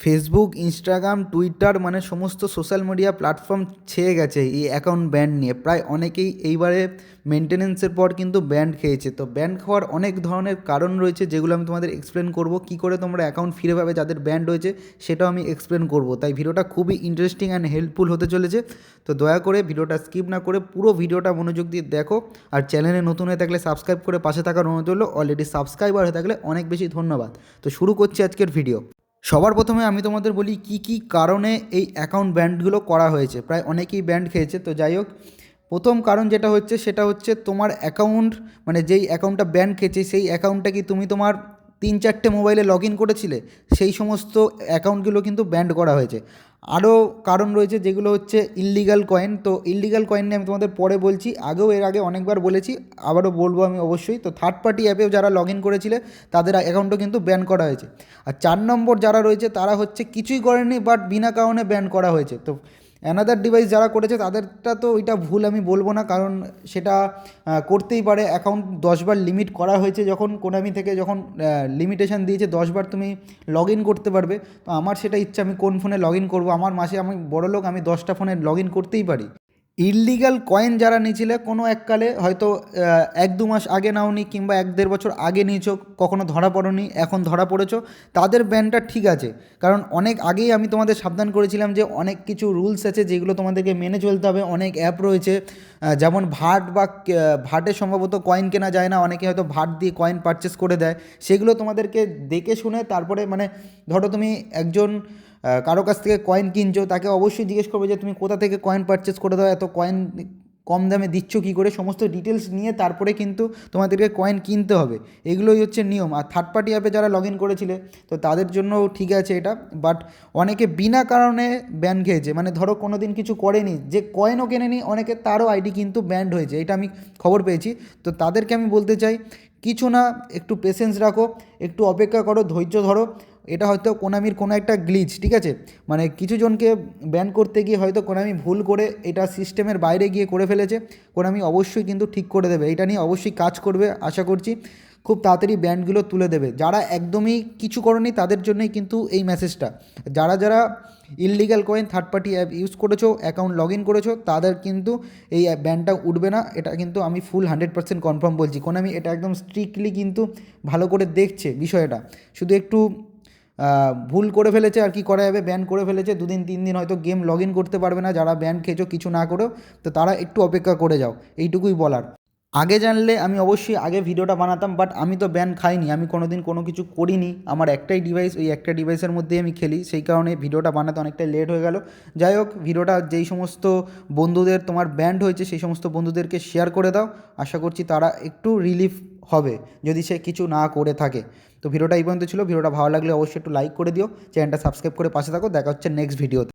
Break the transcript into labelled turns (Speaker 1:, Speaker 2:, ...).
Speaker 1: Facebook Instagram Twitter মানে সমস্ত social media platform ছেয়ে গেছে এই অ্যাকাউন্ট ব্যান্ড নিয়ে। প্রায় অনেকেই এইবারে মেনটেনেন্সের পর কিন্তু ব্যান্ড খেয়েছে। তো ব্যান্ড খাওয়ার অনেক ধরনের কারণ রয়েছে যেগুলো আমি তোমাদের এক্সপ্লেন করব। কী করে তোমরা অ্যাকাউন্ট ফিরে পাবে যাদের ব্যান্ড হয়েছে সেটাও আমি এক্সপ্লেন করব। তাই ভিডিওটা খুবই ইন্টারেস্টিং অ্যান্ড হেল্পফুল হতে চলেছে। তো দয়া করে ভিডিওটা স্কিপ না করে পুরো ভিডিওটা মনোযোগ দিয়ে দেখো। আর চ্যানেলে নতুন হয়ে থাকলে সাবস্ক্রাইব করে পাশে থাকার অনুরোধ হলো অলরেডি সাবস্ক্রাইবার হয়ে থাকলে অনেক বেশি ধন্যবাদ। তো শুরু করছি আজকের ভিডিও সবার প্রথমে আমি তোমাদের বলি কি কি কারণে এই অ্যাকাউন্ট ব্যান্ডগুলো করা হয়েছে। প্রায় অনেকেই ব্যান্ড খেয়েছে, তো যাই হোক। প্রথম কারণ যেটা হচ্ছে, সেটা হচ্ছে তোমার অ্যাকাউন্ট মানে যেই অ্যাকাউন্টটা ব্যান্ড খেয়েছে, সেই অ্যাকাউন্টটা কি তুমি তোমার তিন চারটে মোবাইলে লগ ইন করেছিলে, সেই সমস্ত অ্যাকাউন্টগুলো কিন্তু ব্যান্ড করা হয়েছে। আরও কারণ রয়েছে যেগুলো হচ্ছে ইল্লিগাল কয়েন তো ইল্লিগাল কয়েন নিয়ে আমি তোমাদের পরে বলছি, আগেও এর আগে অনেকবার বলেছি, আবারও বলব আমি অবশ্যই, তো থার্ড পার্টি অ্যাপেও যারা লগ ইন করেছিলে, তাদের অ্যাকাউন্টও কিন্তু ব্যান করা হয়েছে। আর চার নম্বর যারা রয়েছে, তারা হচ্ছে কিছুই করেনি বাট বিনা কারণে ব্যান করা হয়েছে, তো অ্যানাদার ডিভাইস যারা করেছে, তাদেরটা তো ওইটা ভুল আমি বলব না, কারণ সেটা করতেই পারে। অ্যাকাউন্ট দশবার লিমিট করা হয়েছে যখন কোনামি থেকে যখন লিমিটেশন দিয়েছে, দশবার তুমি লগ ইন করতে পারবে। তো আমার সেটা ইচ্ছা, আমি কোন ফোনে লগ ইন করব? আমার মাসে আমি বড় লোক আমি দশটা ফোনে লগ ইন করতেই পারি। ইললিগাল কয়েন যারা নিয়েছিলে, কোনো এককালে হয়তো এক দু মাস আগে নাওনি কিংবা এক দেড় বছর আগে নিয়েছো, কখনো ধরা পড়োনি, এখন ধরা পড়েছো, তাদের ব্যানটা ঠিক আছে। কারণ অনেক আগেই আমি তোমাদের সাবধান করেছিলাম যে অনেক কিছু রুলস আছে যেগুলো তোমাদেরকে মেনে চলতে হবে, অনেক অ্যাপ রয়েছে যেমন ভাট বা ভাটে সম্ভবত কয়েন কেনা যায় না, অনেকে হয়তো ভাট দিয়ে কয়েন পারচেস করে দেয়, সেগুলো তোমাদেরকে দেখে শুনে তারপরে মানে ধরো তুমি একজন কারও কাছ থেকে কয়েন কিনছো, তাকে অবশ্যই জিজ্ঞেস করবে যে তুমি কোথা থেকে কয়েন পারচেস করে দাও, এত কয়েন কম দামে দিচ্ছ কী করে? সমস্ত ডিটেলস নিয়ে তারপরে কিন্তু তোমাদেরকে কয়েন কিনতে হবে। এগুলোই হচ্ছে নিয়ম। আর থার্ড পার্টি অ্যাপে যারা লগ ইন করেছিলে, তো তাদের জন্য ঠিক আছে এটা। বাট অনেকে বিনা কারণে ব্যান খেয়েছে। মানে ধরো কোনো দিন কিছু করেনি, যে কয়েনও কেনেনি, অনেকে তারও আইডি কিন্তু ব্যান্ড হয়েছে। এটা আমি খবর পেয়েছি। তো তাদেরকে আমি বলতে চাই, কিছু না, একটু পেশেন্স রাখো, একটু অপেক্ষা করো, ধৈর্য ধরো। এটা হয়তো কোনামির কোনো একটা গ্লিচ ঠিক আছে? মানে কিছু জনকে ব্যান করতে গিয়ে হয়তো কোনামি ভুল করে এটা সিস্টেমের বাইরে গিয়ে করে ফেলেছে। কোনামি অবশ্যই কিন্তু ঠিক করে দেবে। এটা নিয়ে অবশ্যই কাজ করবে, আশা করছি। খুব তাড়াতাড়ি ব্যান্ডগুলো তুলে দেবে। যারা একদমই কিছু করেনি তাদের জন্যই কিন্তু এই মেসেজটা যারা যারা illegal coin third party app use করেছ অ্যাকাউন্ট লগ ইন করেছ, তাদের কিন্তু এই ব্যানটা উঠবে না। এটা কিন্তু আমি ফুল হান্ড্রেড পার্সেন্ট কনফার্ম বলছি। কোনামি এটা একদম স্ট্রিক্টলি কিন্তু ভালো করে দেখছে বিষয়টা। শুধু একটু ভুল করে ফেলেছে আর কি করা যাবে? ব্যান করে ফেলেছে। দুদিন, তিন দিন হয়তো গেম লগ ইন করতে পারবে না। যারা ব্যান খেয়েছো, কিছু না করেও, তো তারা একটু অপেক্ষা করে যাও। এইটুকুই বলার। আগে জানলে আমি অবশ্যই আগে ভিডিওটা বানাতাম বাট আমি তো ব্যান খাইনি, আমি কোনো দিন কোনো কিছু করিনি। আমার একটাই ডিভাইস ওই একটা ডিভাইসের মধ্যেই আমি খেলি, সেই কারণে ভিডিওটা বানাতে অনেকটাই লেট হয়ে গেল। যাই হোক, ভিডিওটা যেই সমস্ত বন্ধুদের তোমার ব্যান্ড হয়েছে, সেই সমস্ত বন্ধুদেরকে শেয়ার করে দাও। আশা করছি তারা একটু রিলিফ হবে, যদি সে কিছু না করে থাকে। তো ভিডিওটা এই পর্যন্ত ছিল, ভিডিওটা ভালো লাগলে অবশ্যই একটু লাইক করে দিও। চ্যানেলটা সাবস্ক্রাইব করে পাশে থাকো, দেখা হচ্ছে নেক্সট ভিডিওতে